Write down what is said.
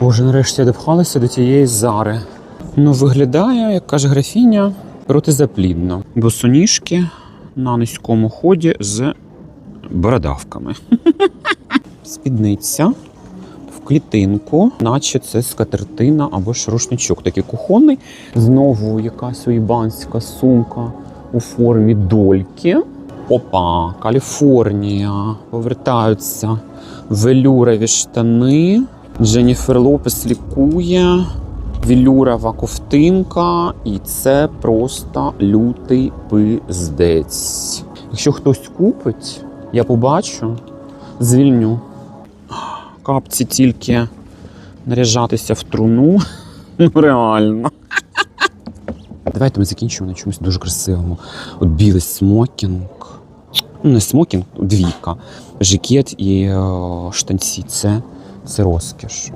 Боже, нарешті я допхалася до тієї зари. Ну, виглядає, як каже графіня, протизаплідно. Босоніжки на низькому ході з бородавками. Спідниця в клітинку, наче це скатертина або ж рушничок такий кухонний. Знову якась уїбанська сумка у формі дольки. Опа, Каліфорнія. Повертаються велюрові штани. Дженніфер Лопес лікує. Вілюрова ковтинка, і це просто лютий пиздець. Якщо хтось купить, я побачу, звільню. Капці тільки наряжатися в труну. Ну, реально. Давайте ми закінчимо на чомусь дуже красивому. От білий смокінг. Ну, не смокінг, двійка. Жакет і е, штанці. Це, це розкіш.